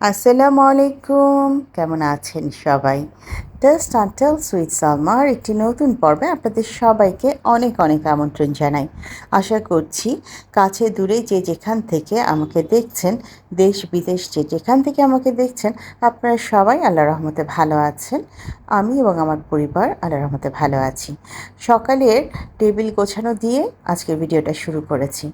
আসসালামু আলাইকুম কেমন আছেন সবাই? টেস্ট আন্টেল সুইট সালমার একটি নতুন পর্বে আপনাদের সবাইকে অনেক অনেক আমন্ত্রণ জানাই। আশা করছি কাছে দূরে যে যেখান থেকে আমাকে দেখছেন, দেশ বিদেশ যে যেখান থেকে আমাকে দেখছেন, আপনারা সবাই আল্লাহ রহমতে ভালো আছেন। আমি এবং আমার পরিবার আল্লাহ রহমতে ভালো আছি। সকালের টেবিল গোছানো দিয়ে আজকের ভিডিওটা শুরু করেছি।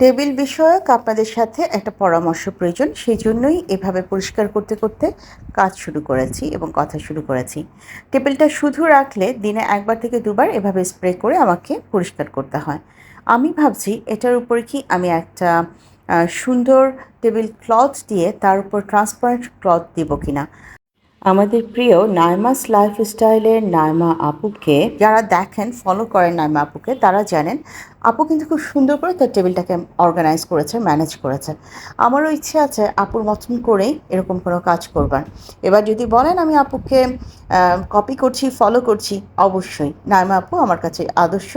টেবিল বিষয়ক আপনাদের সাথে একটা পরামর্শ প্রয়োজন, সেই জন্যই এভাবে পরিষ্কার করতে করতে কাজ শুরু করেছি এবং কথা শুরু করেছি। টেবিলটা শুধু রাখলে দিনে একবার থেকে দুবার এভাবে স্প্রে করে আমাকে পরিষ্কার করতে হয়। আমি ভাবছি এটার উপরে কি আমি একটা সুন্দর টেবিল ক্লথ দিয়ে তার উপর ট্রান্সপারেন্ট ক্লথ দিব কিনা? আমাদের প্রিয় নাইমাস লাইফস্টাইলের নাইমা আপুকে, যারা দেখেন ফলো করেন নাইমা আপুকে, তারা জানেন আপু কিন্তু খুব সুন্দর করে তার টেবিলটাকে অর্গানাইজ করেছে ম্যানেজ করেছে। আমারও ইচ্ছে আছে আপুর মতন করেই এরকম কোনো কাজ করবার। এবার যদি বলেন আমি আপুকে কপি করছি ফলো করছি, অবশ্যই। নাইমা আপু আমার কাছে আদর্শ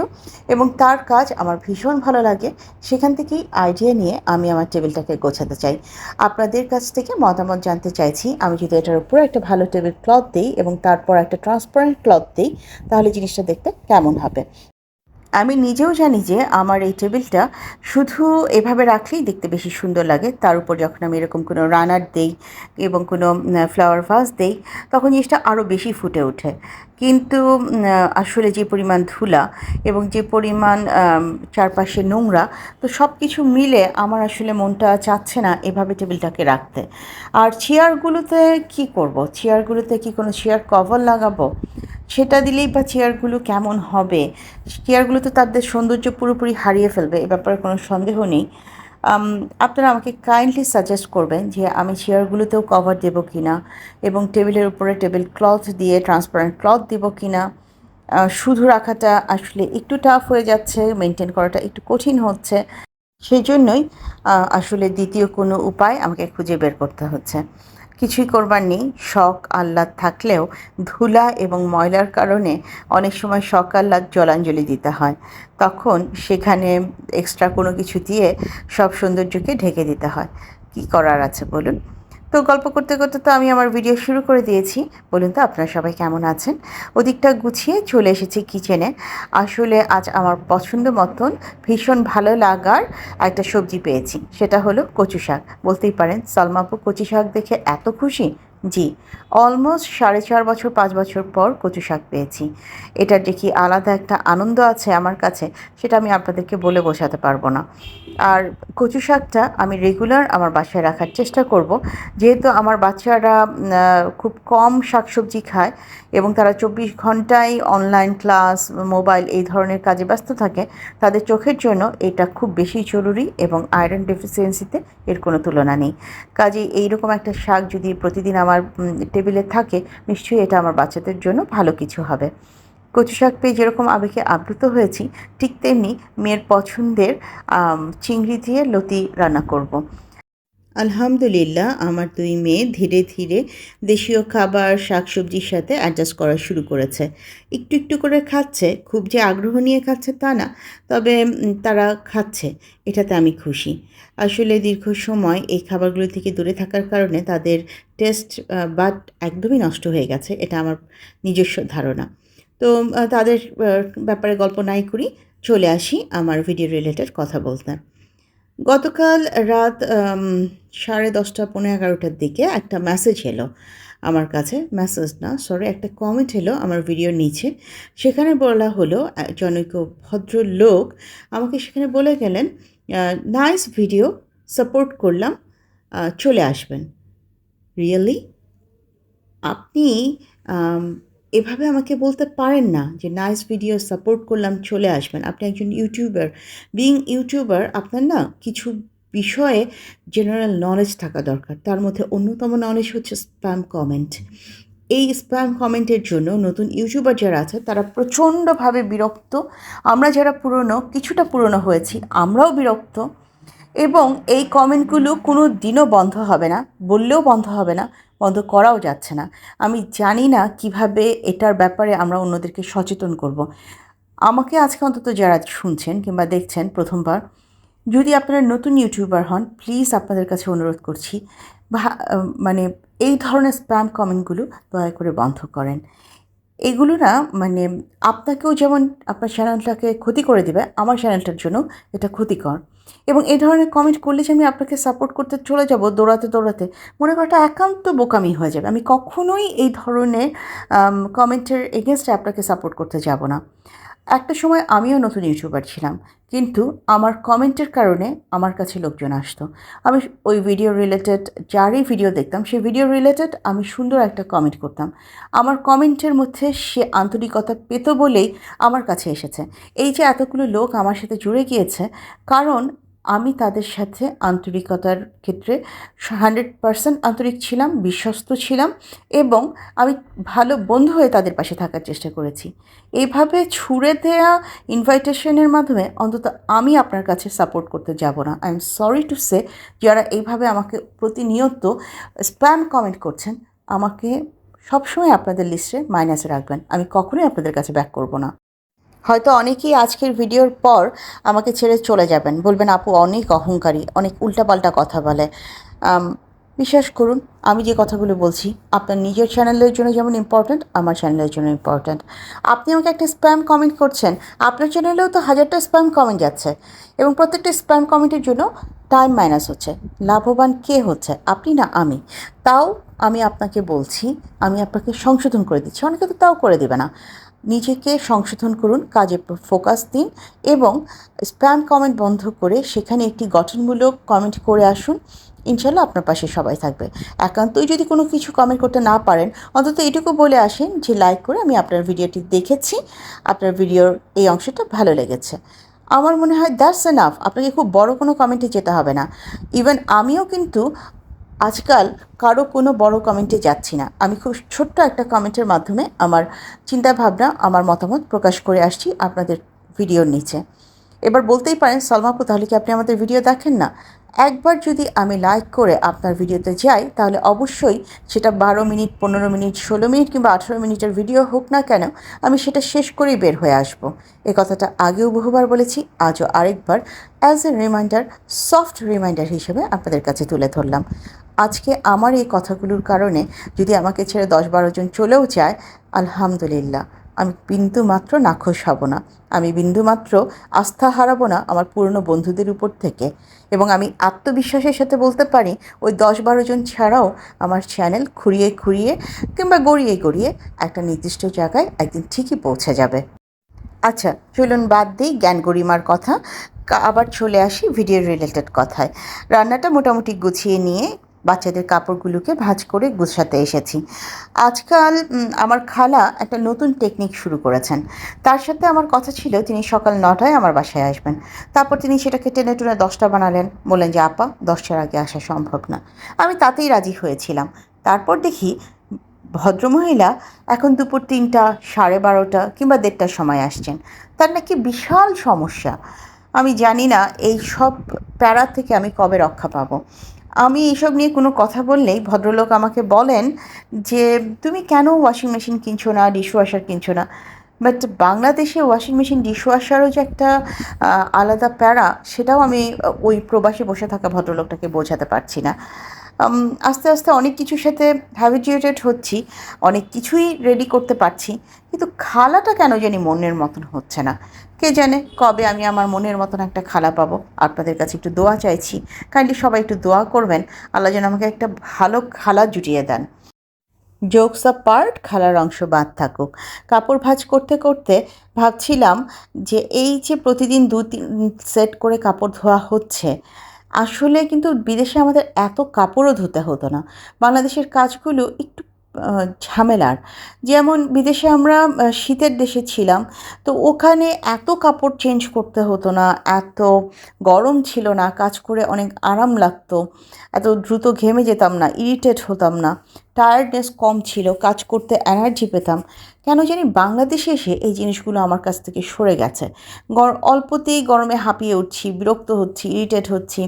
এবং তার কাজ আমার ভীষণ ভালো লাগে। সেখান থেকেই আইডিয়া নিয়ে আমি আমার টেবিলটাকে গোছাতে চাই। আপনাদের কাছ থেকে মতামত জানতে চাইছি, আমি যদি এটার উপর একটা ভালো টেবিল ক্লথ দিই এবং তারপর একটা ট্রান্সপারেন্ট ক্লথ দিই, তাহলে জিনিসটা দেখতে কেমন হবে? আমি নিজেও জানি যে আমার এই টেবিলটা শুধু এভাবে রাখলেই দেখতে বেশি সুন্দর লাগে। তার উপর যখন আমি এরকম কোনো রানার দেই এবং কোনো ফ্লাওয়ার ভাস দেই, তখন জিনিসটা আরও বেশি ফুটে ওঠে। কিন্তু আসলে যে পরিমাণ ধুলা এবং যে পরিমাণ চারপাশে নোংরা, তো সব কিছু মিলে আমার আসলে মনটা চাচ্ছে না এভাবে টেবিলটাকে রাখতে। আর চেয়ারগুলোতে কি করব? চেয়ারগুলোতে কি কোনো চেয়ার কভার লাগাবো? সেটা দিলেই বা চেয়ারগুলো কেমন হবে? চেয়ারগুলো তো তাদের সৌন্দর্য পুরোপুরি হারিয়ে ফেলবে, এ ব্যাপারে কোনো সন্দেহ নেই। আপনারা আমাকে কাইন্ডলি সাজেস্ট করবেন যে আমি চেয়ারগুলোতেও কভার দেবো কি না এবং টেবিলের উপরে টেবিল ক্লথ দিয়ে ট্রান্সপারেন্ট ক্লথ দেবো কি না শুধু রাখাটা আসলে একটু টাফ হয়ে যাচ্ছে মেনটেন করাটা একটু কঠিন হচ্ছে। সেই জন্যই আসলে দ্বিতীয় কোনো উপায় আমাকে খুঁজে বের করতে হচ্ছে। কিছুই করবার নেই। শখ, আহ্লাদ থাকলেও ধুলা এবং ময়লার কারণে অনেক সময় শখ, আহ্লাদ, জলাঞ্জলি দিতে হয়। তখন সেখানে এক্সট্রা কোনো কিছু দিয়ে সব সৌন্দর্যকে ঢেকে দিতে হয়। কি করার আছে বলুন? তো গল্প করতে করতে তো আমি আমার ভিডিও শুরু করে দিয়েছি। বলুন তো, আপনারা সবাই কেমন আছেন? ওদিকটা গুছিয়ে চলে এসেছি কিচেনে আসলে আজ আমার পছন্দ মতন ভীষণ ভালো লাগার একটা সবজি পেয়েছি। সেটা হলো কচু শাক। বলতেই পারেন সলমাপু কচু শাক দেখে এত খুশি। জি অলমোস্ট সাড়ে চার বছর, পাঁচ বছর পর কচু শাক পেয়েছি। এটার যে কি আলাদা একটা আনন্দ আছে আমার কাছে, সেটা আমি আপনাদেরকে বলে বোঝাতে পারব না। আর কচু শাকটা আমি রেগুলার আমার বাসায় রাখার চেষ্টা করব। যেহেতু আমার বাচ্চারা খুব কম শাকসবজি খায় এবং তারা চব্বিশ ঘন্টায় অনলাইন ক্লাস মোবাইল এই ধরনের কাজে ব্যস্ত থাকে, তাদের চোখের জন্য এটা খুব বেশি জরুরি এবং আয়রন ডেফিসিয়েন্সিতে এর কোনো তুলনা নেই। কাজে এইরকম একটা শাক যদি প্রতিদিন আমার টেবিলে থাকে, নিশ্চয়ই এটা আমার বাচ্চাদের জন্য ভালো কিছু হবে কচু শাক পেয়ে যেরকম আবেগে আপ্লুত হয়েছি, ঠিক তেমনি মেয়ের পছন্দের চিংড়ি দিয়ে লতি রান্না করব। আলহামদুলিল্লাহ, আমার দুই মেয়ে ধীরে ধীরে দেশীয় খাবার, শাকসবজির সাথে অ্যাডজাস্ট করা শুরু করেছে। একটু একটু করে খাচ্ছে, খুব যে আগ্রহ নিয়ে খাচ্ছে তা না, তবে তারা খাচ্ছে, এটাতে আমি খুশি। আসলে দীর্ঘ সময় এই খাবারগুলো থেকে দূরে থাকার কারণে তাদের টেস্ট বাট একদমই নষ্ট হয়ে গেছে, এটা আমার নিজস্ব ধারণা। তো তাদের ব্যাপারে গল্প নাই করি, চলে আসি আমার ভিডিও রিলেটেড কথা বলতে। গতকাল রাত সাড়ে দশটা পনেরো এগারোটার দিকে একটা মেসেজ এলো আমার কাছে। মেসেজ না সরি একটা কমেন্ট এলো আমার ভিডিওর নিচে। সেখানে বলা হলো, জনৈক ভদ্র লোক আমাকে সেখানে বলে গেলেন নাইস ভিডিও সাপোর্ট করলাম চলে আসবেন। রিয়েলি আপনি এভাবে আমাকে বলতে পারেন না যে, নাইস ভিডিও, সাপোর্ট করলাম, চলে আসবেন। আপনি একজন ইউটিউবার। বিং ইউটিউবার আপনার না কিছু বিষয়ে জেনারেল নলেজ থাকা দরকার। তার মধ্যে অন্যতম নলেজ হচ্ছে স্প্যাম কমেন্ট এই স্প্যাম কমেন্টের জন্য নতুন ইউটিউবার যারা আছে, তারা প্রচণ্ডভাবে বিরক্ত। আমরা যারা পুরনো, কিছুটা পুরনো হয়েছি, আমরাও বিরক্ত। এবং এই কমেন্টগুলো কোনো দিনও বন্ধ হবে না, বললেও বন্ধ হবে না। বন্ধ করাও যাচ্ছে না। আমি জানি না কীভাবে এটার ব্যাপারে আমরা অন্যদেরকে সচেতন করব। আমাকে আজকে অন্তত যারা শুনছেন কিংবা দেখছেন প্রথমবার, যদি আপনারা নতুন ইউটিউবার হন প্লিজ আপনাদের কাছে অনুরোধ করছি মানে এই ধরনের স্প্যাম কমেন্টগুলো দয়া করে বন্ধ করেন। এগুলো না মানে আপনাকেও যেমন আপনার চ্যানেলটাকে ক্ষতি করে দেবে, আমার চ্যানেলটার জন্য এটা ক্ষতিকর। এবং এই ধরনের কমেন্ট করলে যে আমি আপনাকে সাপোর্ট করতে চলে যাব দৌড়াতে দৌড়াতে, মনে করাটা একান্ত বোকামি হয়ে যাবে। আমি কখনোই এই ধরনের কমেন্টের এগেনস্টে আপনাকে সাপোর্ট করতে যাব না। একটা সময় আমিও নতুন ইউটিউবার ছিলাম, কিন্তু আমার কমেন্টের কারণে আমার কাছে লোকজন আসতো। আমি ওই ভিডিও রিলেটেড যারই ভিডিও দেখতাম, সেই ভিডিও রিলেটেড আমি সুন্দর একটা কমেন্ট করতাম। আমার কমেন্টের মধ্যে সে আন্তরিকতা পেত বলেই আমার কাছে এসেছে। এই যে এতগুলো লোক আমার সাথে জুড়ে গিয়েছে, কারণ আমি তাদের সাথে আন্তরিকতার ক্ষেত্রে হান্ড্রেড পারসেন্ট আন্তরিক ছিলাম, বিশ্বস্ত ছিলাম এবং আমি ভালো বন্ধু হয়ে তাদের পাশে থাকার চেষ্টা করেছি। এইভাবে ছুড়ে দেয়া ইনভাইটেশনের মাধ্যমে অন্তত আমি আপনার কাছে সাপোর্ট করতে যাব না। I am sorry to say যারা এইভাবে আমাকে প্রতিনিয়ত স্প্যাম কমেন্ট করছেন, আমাকে সবসময় আপনাদের লিস্টে মাইনাসে রাখবেন। আমি কখনোই আপনাদের কাছে ব্যাক করব না। হয়তো অনেকেই আজকের ভিডিওর পর আমাকে ছেড়ে চলে যাবেন। বলবেন, আপু, অনেক অহংকারী, অনেক উল্টাপাল্টা কথা বলে। বিশ্বাস করুন, আমি যে কথাগুলো বলছি, আপনার নিজের চ্যানেলের জন্য যেমন ইম্পর্ট্যান্ট আমার চ্যানেলের জন্য ইম্পর্ট্যান্ট আপনি আমাকে একটা স্প্যাম কমেন্ট করছেন, আপনার চ্যানেলেও তো হাজারটা স্প্যাম কমেন্ট যাচ্ছে এবং প্রত্যেকটা স্প্যাম কমেন্টের জন্য টাইম মাইনাস হচ্ছে। লাভবান কে হচ্ছে? আপনি না আমি। তাও আমি আপনাকে বলছি, আমি আপনাকে সংশোধন করে দিচ্ছি। অনেকে তো তাও করে দেবে না। নিজেকে সংশোধন করুন, কাজে ফোকাস দিন এবং স্প্যাম কমেন্ট বন্ধ করে সেখানে একটি গঠনমূলক কমেন্ট করে আসুন। ইনশাল্লাহ আপনার পাশে সবাই থাকবে। একান্তই যদি কোনো কিছু কমেন্ট করতে না পারেন, অন্তত এটুকু বলে আসেন যে লাইক করে আমি আপনার ভিডিওটি দেখেছি। আপনার ভিডিওর এই অংশটা ভালো লেগেছে। আমার মনে হয় দ্যাটস এনাফ আপনাকে খুব বড় কোনো কমেন্টে যেতে হবে না। ইভেন আমিও কিন্তু আজকাল কারও কোনো বড় কমেন্টে যাচ্ছি না। আমি খুব ছোট্ট একটা কমেন্টের মাধ্যমে আমার চিন্তাভাবনা, আমার মতামত প্রকাশ করে আসছি আপনাদের ভিডিওর নিচে। এবার বলতেই পারেন সলমাপু তাহলে কি আপনি আমাদের ভিডিও দেখেন না? একবার যদি আমি লাইক করে আপনার ভিডিওতে যাই, তাহলে অবশ্যই সেটা বারো মিনিট, পনেরো মিনিট, ষোলো মিনিট কিংবা আঠেরো মিনিটের ভিডিও হোক না কেন, আমি সেটা শেষ করেই বের হয়ে আসব। এ কথাটা আগেও বহুবার বলেছি, আজও আরেকবার as a reminder soft reminder হিসেবে আপনাদের কাছে তুলে ধরলাম। আজকে আমার এই কথাগুলোর কারণে যদি আমাকে ছেড়ে দশ বারো জন চলেও যায়, আলহামদুলিল্লাহ। আমি বিন্দু মাত্র নাখোশ হব না। আমি বিন্দু মাত্র আস্থা হারাবো না আমার পুরনো বন্ধুদের উপর থেকে। এবং আমি আত্মবিশ্বাসের সাথে বলতে পারি, ওই দশ বারো জন ছাড়াও আমার চ্যানেল খুঁড়িয়ে খুঁড়িয়ে কিংবা গড়িয়ে গড়িয়ে একটা নির্দিষ্ট জায়গায় একদিন ঠিকই পৌঁছে যাবে। আচ্ছা চলুন বাদ দিই জ্ঞান গরিমার কথা। আবার চলে আসি ভিডিও রিলেটেড কথায়। রান্নাটা মোটামুটি গুছিয়ে নিয়ে বাচ্চাদের কাপড়গুলোকে ভাঁজ করে গুছাতে এসেছি। আজকাল আমার খালা একটা নতুন টেকনিক শুরু করেছেন। তার সাথে আমার কথা ছিল, তিনি সকাল নটায় আমার বাসায় আসবেন। তারপর তিনি সেটাকে টেনে টুনে দশটা বানালেন। বললেন যে, আপা, দশটার আগে আসা সম্ভব না। আমি তাতেই রাজি হয়েছিলাম। তারপর দেখি, ভদ্রমহিলা এখন দুপুর তিনটা, সাড়ে বারোটা কিংবা দেড়টার সময় আসছেন। তার নাকি বিশাল সমস্যা। আমি জানি না, এই সব প্যারা থেকে আমি কবে রক্ষা পাবো। আমি এইসব নিয়ে কোনো কথা বললেই ভদ্রলোক আমাকে বলেন যে, তুমি কেন ওয়াশিং মেশিন কিনছো না ডিশওয়াশার কিনছো না? বাট বাংলাদেশে ওয়াশিং মেশিন ডিশওয়াশারও যে একটা আলাদা প্যারা, সেটাও আমি ওই প্রবাসে বসে থাকা ভদ্রলোকটাকে বোঝাতে পারছি না। আস্তে আস্তে অনেক কিছুর সাথে হ্যাবিচুয়েটেড হচ্ছি, অনেক কিছুই রেডি করতে পারছি। কিন্তু খালাটা কেন জানি মনের মতন হচ্ছে না? কে জানে কবে আমি আমার মনের মতন একটা খালা পাবো? আপনাদের কাছে একটু দোয়া চাইছি। কাইন্ডলি সবাই একটু দোয়া করবেন। আল্লাহ যেন আমাকে একটা ভালো খালা জুটিয়ে দেন। জোকস আ পার্ট খালার অংশ বাদ থাকুক। কাপড় ভাঁজ করতে করতে ভাবছিলাম যে এই যে প্রতিদিন দু তিন সেট করে কাপড় ধোয়া হচ্ছে, আসলে কিন্তু বিদেশে আমাদের এত কাপড়ও ধুতে হতো না। বাংলাদেশের কাজগুলো একটু ঝামেলার। যেমন বিদেশে আমরা শীতের দেশে ছিলাম, তো ওখানে এত কাপড় চেঞ্জ করতে হতো না, এত গরম ছিল না, কাজ করে অনেক আরাম লাগতো, এত দ্রুত ঘেমে যেতাম না ইরিটেট হতাম না টায়ার্ডনেস কম ছিল, কাজ করতে এনার্জি পেতাম। কেন জানি বাংলাদেশে এসে এই জিনিসগুলো আমার কাছ থেকে সরে গেছে। গর, অল্পতেই গরমে হাঁপিয়ে উঠছি, বিরক্ত হচ্ছি ইরিটেট হচ্ছি।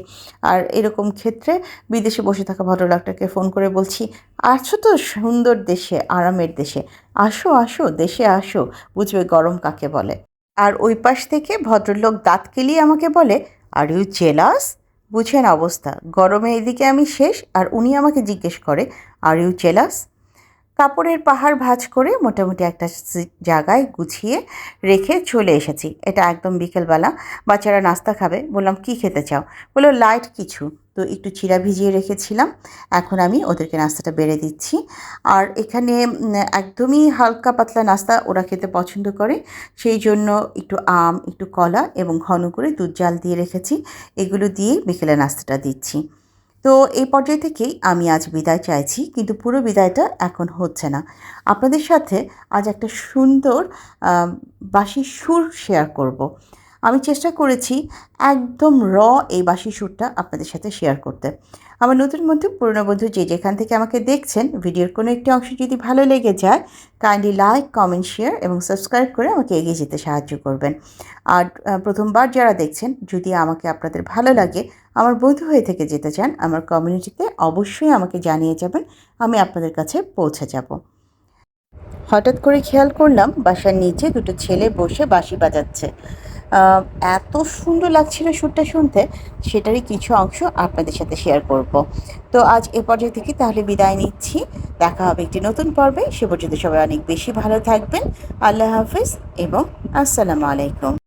আর এরকম ক্ষেত্রে বিদেশে বসে থাকা ভদ্রলোকটাকে ফোন করে বলছি আছো তো সুন্দর দেশে, আরামের দেশে। আসো আসো, দেশে আসো। বুঝবে গরম কাকে বলে। আর ওই পাশ থেকে ভদ্রলোক দাঁত কেলিয়ে আমাকে বলে আর ইউ জেলাস বুঝেন অবস্থা। গরমে এদিকে আমি শেষ, আর উনি আমাকে জিজ্ঞেস করে আর ইউ জেলাস কাপড়ের পাহাড় ভাঁজ করে মোটামুটি একটা জায়গায় গুছিয়ে রেখে চলে এসেছি। এটা একদম বিকেলবেলা। বাচ্চারা নাস্তা খাবে। বললাম, কি খেতে চাও? বলল, লাইট কিছু। তো একটু চিরা ভিজিয়ে রেখেছিলাম। এখন আমি ওদেরকে নাস্তাটা বেড়ে দিচ্ছি। আর এখানে একদমই হালকা পাতলা নাস্তা ওরা খেতে পছন্দ করে। সেই জন্য একটু আম, একটু কলা এবং ঘন করে দুধ জাল দিয়ে রেখেছি। এগুলো দিয়ে বিকেলে নাস্তাটা দিচ্ছি। তো এই পর্যায় থেকেই আমি আজ বিদায় চাইছি, কিন্তু পুরো বিদায়টা এখন হচ্ছে না আপনাদের সাথে আজ একটা সুন্দর বাসি সুর শেয়ার করব। আমি চেষ্টা করেছি একদম র এই বাসি সুরটা আপনাদের সাথে শেয়ার করতে আমার নতুন বন্ধু পুরনো বন্ধু যে যেখান থেকে আমাকে দেখছেন, ভিডিওর কোনো একটি অংশ যদি ভালো লেগে যায় কাইন্ডলি লাইক কমেন্ট শেয়ার এবং সাবস্ক্রাইব করে আমাকে এগিয়ে যেতে সাহায্য করবেন। আর প্রথমবার যারা দেখছেন, যদি আমাকে আপনাদের ভালো লাগে, আমার বন্ধু হয়ে থেকে যেতে চান, আমার কমিউনিটিতে অবশ্যই আমাকে জানিয়ে যাবেন, আমি আপনাদের কাছে পৌঁছে যাব। হঠাৎ করে খেয়াল করলাম, বাসার নিচে দুটো ছেলে বসে বাঁশি বাজাচ্ছে। এত সুন্দর লাগছিল সুরটা শুনতে, সেটারই কিছু অংশ আপনাদের সাথে শেয়ার করব। তো আজ এ পর্যায়ে থেকে তাহলে বিদায় নিচ্ছি। দেখা হবে একটি নতুন পর্বে। সে পর্যন্ত সবাই অনেক বেশি ভালো থাকবেন। আল্লাহ হাফিজ এবং আসসালামু আলাইকুম।